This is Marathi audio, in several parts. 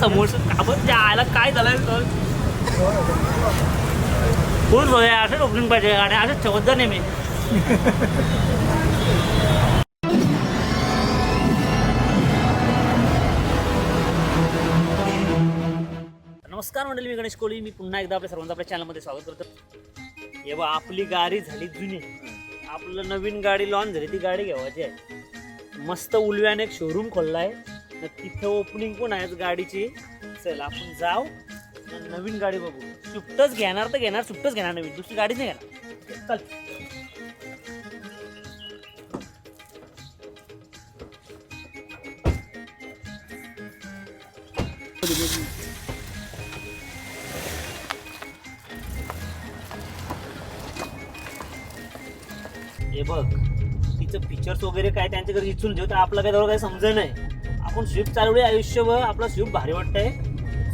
समोर आपण त्या आयला काय झालं फुल सोय आहे असंच ओपनिंग पाहिजे आणि असंच ठेवत जा नेहमी. नमस्कार मंडळी मी गणेश कोळी. मी पुन्हा एकदा आपल्या सर्वांचं आपल्या चॅनलमध्ये स्वागत करतो. हे बा आपली गाडी झाली जुनी. आपलं नवीन गाडी लॉन्च झाली. ती गाडी घ्यावायची आहे. मस्त उलव्याने एक शोरूम खोलला आहे तर तिथे ओपनिंग पण आहे गाडीची. चल आपण जाऊ. नवीन गाडी बघू. स्विफ्टच घेणार तर घेणार स्विफ्टच घेणार नवीन. दुसरी गाडीच नाही घेणार. चल. हे बघ तिचं फीचर्स वगैरे काय त्यांच्याकडे इचून ठेव तर आपलं काय तेवढं काही समजत नाही. आपण स्विफ्ट चालवले आयुष्यभर आपला स्विफ्ट भारी वाटतंय.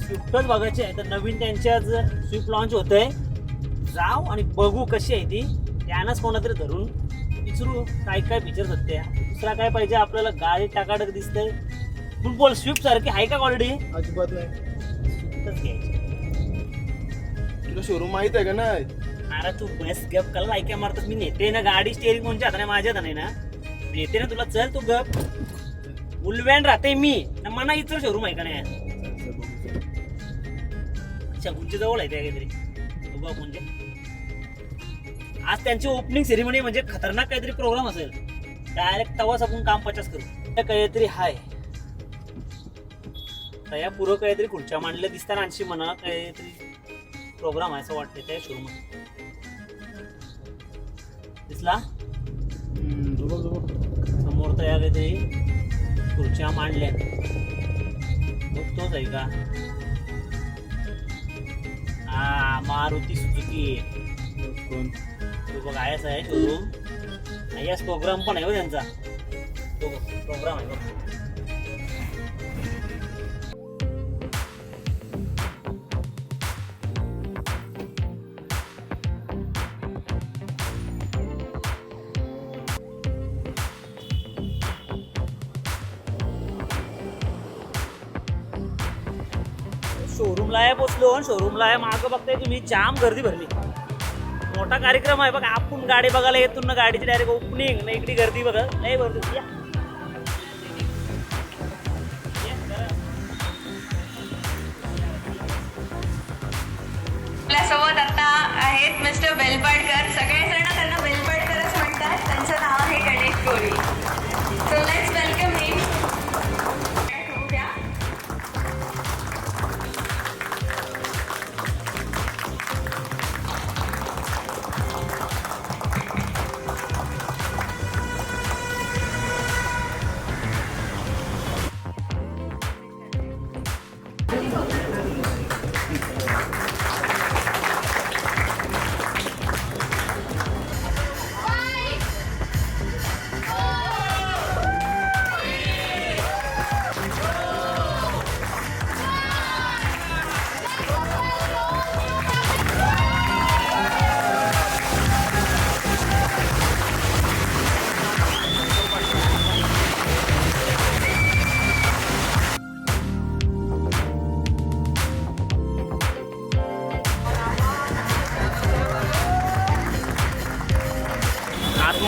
स्विफ्टच बघायची आहे. तर नवीन त्यांच्याच स्विफ्ट लॉन्च होत आहे जाऊ आणि बघू कशी आहे ती. त्यानंच कोणातरी धरून विचारू काय काय फीचर्स होते दुसरा काय पाहिजे? आपल्याला गाडी टाकाटक दिसतंय. तू बोल स्विफ्ट सारखी आहे का क्वालिटी अजिबात नाही. स्विफ्टच घ्यायची. तुला शोरूम माहीत आहे का नाही? अरे तू बस गप कला ऐका मारतोस. मी नेते ना. गाडी स्टेअरिंग कोणच्या हाताने? माझ्या हाताने ना. नेते ना तुला. चल तू गप. उलव्यान राहते मी. ना मना इतर शोरूम आहे का नाही? अच्छा गुंच्या जवळ आहे त्या काहीतरी. आज त्यांची ओपनिंग सेरेमनी म्हणजे खतरनाक काहीतरी प्रोग्राम असेल. डायरेक्ट तवाच आपण काम पचास करू. त्या काहीतरी हाय. त्या पुरं काहीतरी खुर्च्या मांडल्या दिसताना आणखी म्हणा काहीतरी प्रोग्राम आहे असं वाटतं त्या शोरूम दिसला? समोर तर या काहीतरी खुर्च्या मांडल्या बघ तोच आहे का? हा मारुती कोण? तो बघ आयस आहे शोरूम आयस प्रोग्राम पण आहे हो त्यांचा. तो प्रोग्राम आहे बघ. शोरूमला आहे पोचलो शोरूमला आहे. मागं बघताय तुम्ही जाम गर्दी भरली. मोठा कार्यक्रम आहे बघा. आपण गाडी बघायला येतो ना गाडीची डायरेक्ट ओपनिंग ना इकडे गर्दी बघा. नाही भरतो या. आपल्यासोबत आता आहेत मिस्टर बेलपाडकर सगळेजण त्यांना बेलपाडकरच म्हणतात. त्यांचं नाव आहे गणेश कोळी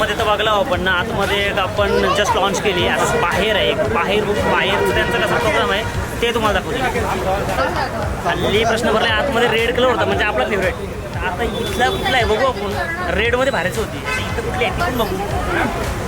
आतमध्ये तर बघला आपण ना आतमध्ये एक आपण जस्ट लॉन्च केली. आता बाहेर आहे एक. बाहेर बाहेर त्यांचा कसा प्रोग्राम आहे ते तुम्हाला दाखवतो. हल्ली प्रश्न भरला आतमध्ये रेड कलर होता म्हणजे आपला फेवरेट आता इथला कुठला आहे? बघू आपण. रेडमध्ये भारीच होती. इथं कुठली आहे? ती पण बघू.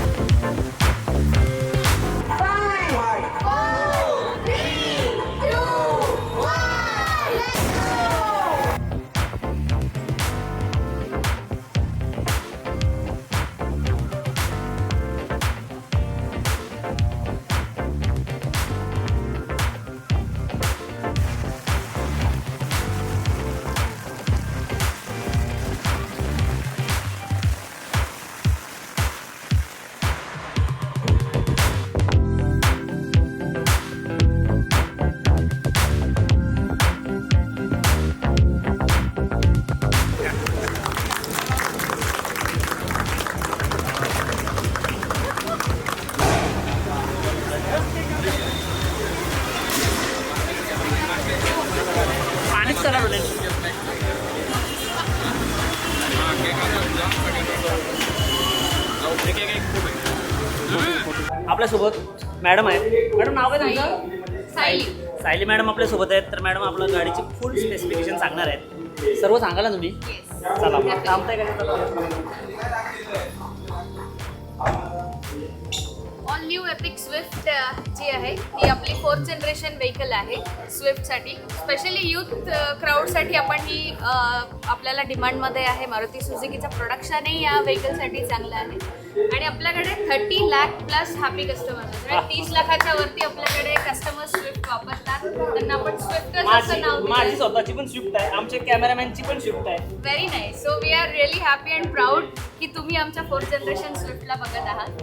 मॅडम आहे मॅडम नाव काय तुमचं? सायली. सायली मॅडम आपल्यासोबत आहेत. तर मॅडम आपल्या गाडीची फुल स्पेसिफिकेशन सांगणार आहेत. सर्व सांगाल ना तुम्ही? चला थांबताय का न्यू एपिक स्विफ्ट जी आहे ती आपली फोर्थ जनरेशन व्हेकल आहे स्विफ्टसाठी स्पेशली यूथ क्राऊडसाठी आपण ही आपल्याला डिमांडमध्ये आहे. मारुती सुझुकीचं प्रोडक्शनही या व्हेकलसाठी चांगलं आहे. आणि आपल्याकडे thirty lakh plus happy customers म्हणजे तीस लाखाच्या वरती आपल्याकडे कस्टमर स्विफ्ट वापरतात. त्यांना आपण स्विफ्टच असं नाव माझी. स्वतःची पण स्विफ्ट आहे. आमच्या कॅमेरामॅनची पण स्विफ्ट आहे. Very nice so we are really happy and proud की तुम्ही आमच्या फोर्थ जनरेशन स्विफ्टला बघत आहात.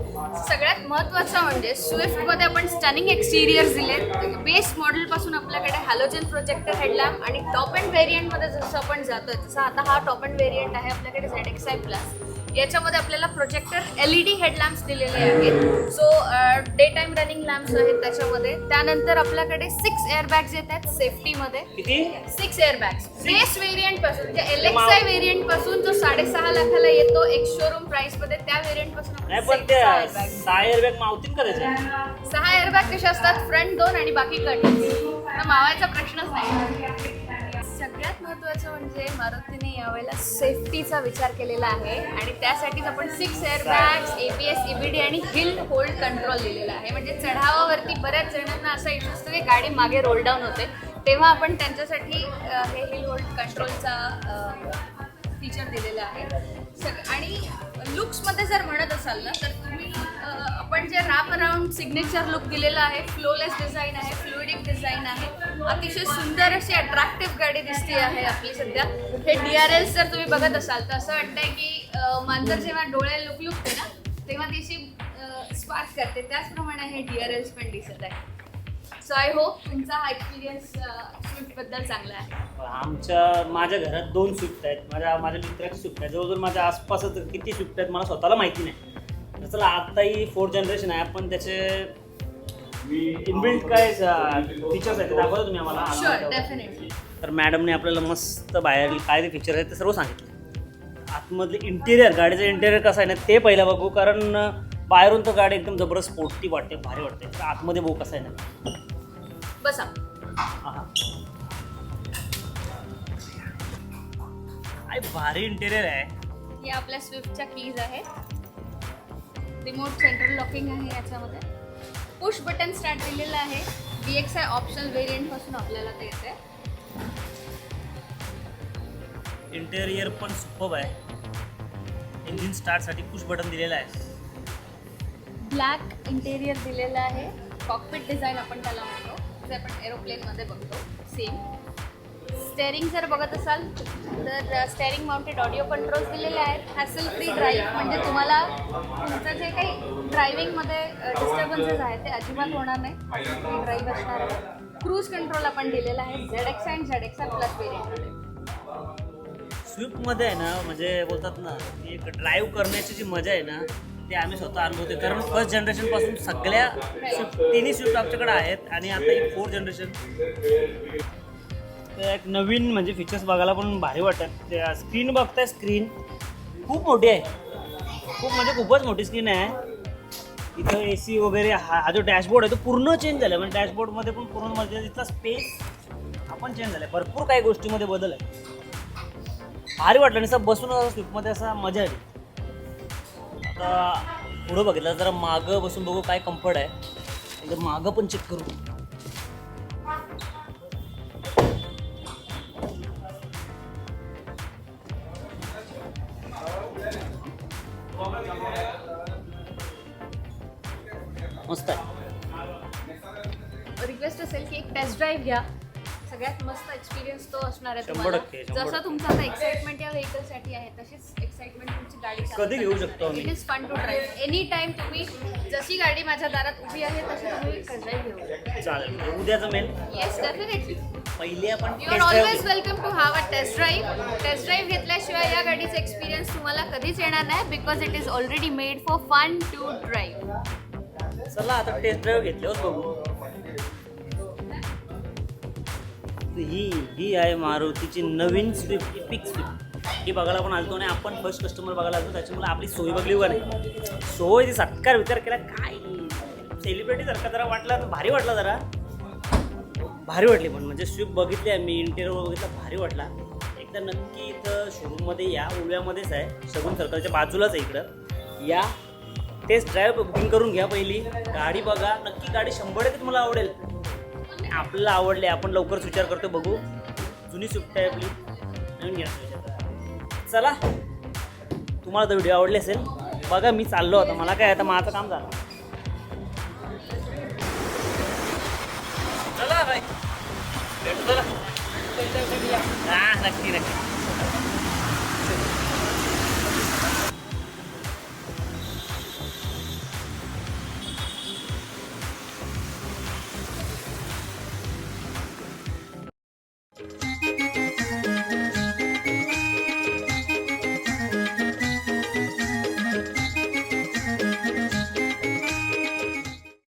सगळ्यात महत्त्वाचं म्हणजे स्विफ्टमध्ये आपण स्टनिंग एक्सटिरियर्स दिलेत. बेस मॉडेलपासून आपल्याकडे हॅलोजन प्रोजेक्टर हेडलॅम्प आणि टॉप अँड व्हेरियंटमध्ये जसं आपण जातो जसं आता हा टॉप अँड व्हेरियंट आहे आपल्याकडे झेड एक्स आय प्लस याच्यामध्ये आपल्याला projector L E D headlamps दिलेले आहेत. So day time running lamps आहेत त्याच्यामध्ये. त्यानंतर आपल्याकडे सिक्स एअरबॅग्स येत आहेत सेफ्टीमध्ये किती? सिक्स एअरबॅग्स बेस व्हेरियंटपासून म्हणजे एल एक्स आय व्हेरियंटपासून जो साडेसहा लाखाला येतो एक शोरूम प्राइसमध्ये त्या व्हेरियंटपासून सहा एअरबॅग मावतील का त्याचे? सहा एअरबॅग कसे असतात? फ्रंट दोन आणि बाकी कट मावायचा प्रश्नच नाही. सगळ्यात महत्त्वाचं म्हणजे मारुतीने यावेळेला सेफ्टीचा विचार केलेला आहे आणि त्यासाठीच आपण सिक्स एअरबॅग्स एबीएस ईबीडी आणि हिल होल्ड कंट्रोल दिलेला आहे. म्हणजे चढावावरती बऱ्याच जणांना असा इश्यू असतो की गाडी मागे रोल डाऊन होते. तेव्हा आपण त्यांच्यासाठी हे हिल होल्ड कंट्रोलचा फीचर दिलेलं आहे. सग आणि लुक्समध्ये जर म्हणत असाल ना तर तुम्ही आपण जे रॅप अराउंड सिग्नेचर लुक दिलेला आहे फ्लोलेस डिझाईन आहे फ्लुइडिक डिझाईन आहे अतिशय सुंदर अशी अट्रॅक्टिव्ह गाडी दिसते आहे आपली सध्या. हे डी आर एल्स जर तुम्ही बघत असाल तर असं वाटतंय की मांजर जेव्हा डोळे लुक लुकते ना तेव्हा तिची स्पार्क करते. त्याचप्रमाणे हे डी आर एल्स पण दिसत आहे. सो आय होप तुमचा हा एक्सपिरियन्स स्विफ्टबद्दल चांगला आहे. आमच्या माझ्या घरात दोन स्विफ्ट आहेत. माझ्या माझ्या मित्राची स्विफ्ट आहे. जवळजवळ माझ्या आसपासच किती स्विफ्ट आहेत मला स्वतःला माहिती नाही. तर चला आत्ताही फोर्थ जनरेशन आहे पण त्याचे इनबिल्ट काय फीचर्स आहेत ते दाखवता तुम्ही आम्हाला. डेफिनेटली तर मॅडमने आपल्याला मस्त बाहेर काय ते फीचर आहेत ते सर्व सांगितलं. आतमधले इंटेरियर गाडीचं इंटेरियर कसं आहे ना ते पहिलं बघू कारण बाहेरून तर गाडी एकदम जबरदस्त स्पोर्टी वाटते भारी वाटते. तर आतमध्ये बघू कसं आहे ना. बसा. आहा. काय भारी इंटेरियर आहे. हे आपल्या स्विफ्टच्या कीज आहेत. रिमोट सेंट्रल लॉकिंग आहे याच्यामध्ये. पुश बटन स्टार्ट दिलेलं आहे. बी एक्स आय ऑप्शनल व्हेरियंटपासून आपल्याला ते येते इंटेरियर पण सुपर आहे. इंजिन स्टार्टसाठी पुश बटन दिलेलं आहे. ब्लॅक इंटेरियर दिलेलं आहे. कॉकपिट डिझाईन आपण त्याला म्हणतो. जे आपण एरोप्लेनमध्ये बघतो. सेम स्टेअरिंग जर बघत असाल तर स्टेअरिंग माउंटेड ऑडिओ कंट्रोल्स दिलेले आहेत. हॅसल फ्री ड्राईव्ह म्हणजे तुम्हाला तुमचं जे काही ड्रायव्हिंगमध्ये डिस्टर्बन्सेस आहेत ते अजिबात होणार नाही. फ्री ड्राईव्ह असणार आहे. क्रूज कंट्रोल आपण दिलेला आहे Z X and Z X plus वेरियंटमध्ये स्विफ्टमध्ये आहे ना म्हणजे बोलतात ना की एक ड्राईव्ह करण्याची जी मजा आहे ना ते आम्ही स्वतः अनुभवतो कारण फर्स्ट जनरेशनपासून सगळ्या स्विफ्ट तिन्ही स्विफ्ट आमच्याकडे आहेत आणि आता ही फोर्थ जनरेशन तर एक नवीन म्हणजे फीचर्स बघायला पण भारी वाटतात. त्या स्क्रीन बघताय स्क्रीन खूप मोठी आहे. खूप म्हणजे खूपच मोठी स्क्रीन आहे. इथं ए सी वगैरे हा हा जो डॅशबोर्ड आहे तो पूर्ण चेंज झाला म्हणजे डॅशबोर्डमध्ये पण पूर्ण म्हणजे तिथला स्पेस आपण चेंज झाला भरपूर काही गोष्टीमध्ये बदल आहे. भारी वाटलं आणि असं बसून असं स्विफ्टमध्ये असा मजा आली. आता पुढं बघितलं जरा मागं बसून बघू काय कम्फर्ट आहे. एकदा मागं पण चेक करू. मस्त आहे. रिक्वेस्ट असेल की एक टेस्ट ड्राईव्ह घ्या. सगळ्यात मस्त एक्सपिरियन्स तो असणार आहे तुम्हाला. जसं तुमचं आता एक्साइटमेंट या व्हेकलसाठी आहे तशीच एक्साइटमेंट तुमची गाडी कधी घेऊ शकतो? It is fun to drive any time तुम्ही जशी गाडी माझ्या दारात उभी आहे तशी तुम्ही ड्राईव्ह घेऊ. शकता चालेल म्हणजे उद्याचं मेन येस डेफिनेटली पहिले आपण you are always welcome to have a test drive test drive घेतल्याशिवाय या गाडीचा एक्सपिरियन्स तुम्हाला कधीच येणार नाही because it is already made for fun to drive चला आता टेस्ट ड्राईव्ह घेतल्यावर बघू ही ही आहे मारुतीची नवीन स्विफ्ट पिक स्विफ्ट ही बघायला पण आलतो आणि आपण फर्स्ट कस्टमर बघायला आलतो त्याच्यामुळे आपली सोय बघली का नाही. सोय ती सत्कार विचार केला काय? सेलिब्रिटी सारखा जरा वाटला भारी वाटला जरा. भारी वाटली पण म्हणजे स्विफ्ट बघितली आहे मी इंटेरियर बघितला भारी वाटला. एकदा नक्की इथं शोरूममध्ये या उळव्यामध्येच आहे. शगुन सर्कलच्या बाजूलाच आहे इकडं. या तेच ड्रायव्हर बुकिंग करून घ्या पहिली. गाडी बघा. नक्की गाडी शंभर टक्के तुम्हाला आवडेल. आपल्याला आवडले. आपण लवकरच विचार करतो बघू. जुनी सुट्टी आहे आपली. नवीन घ्या. विचार चला. तुम्हाला तर व्हिडिओ आवडले असेल. बघा मी चाललो आता. मला काय आता माझं काम झालं. चला बाय चला. हां नक्की नक्की.